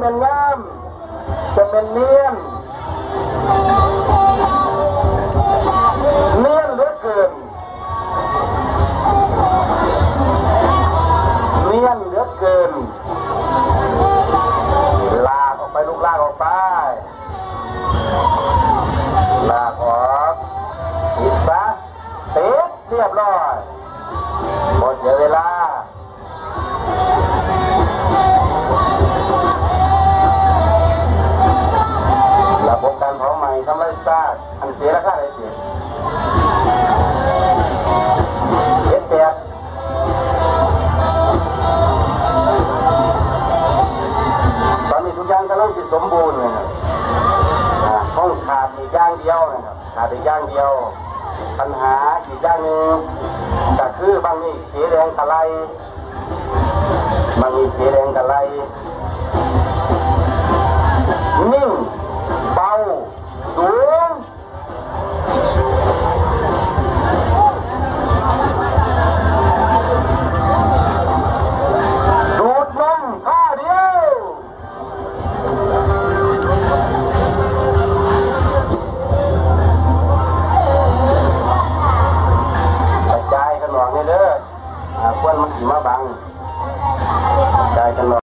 เป็นงามจะเป็นเนียนเนียนเหลือเกินเนียนเหลือเกินลากออกไปลูกลากออกไปลากออกปิดซะติดเรียบร้อยหมดเวลา ระบบการเผาไหม้ทำไรซากอันเสียราคาอะไรเสียเจ็ดแปดตอนนี้ทุกอย่างกำลังสิสมบูรณ์นะครับอ่าห้องขาดอีกย่างเดียวนะครับขาดอีกย่างเดียว ปัญหาอีกย่างหนึ่งก็คือบางนี่สีแดงกะไลบางนี่สีแดงกะไล มันสิมาบังใจกัน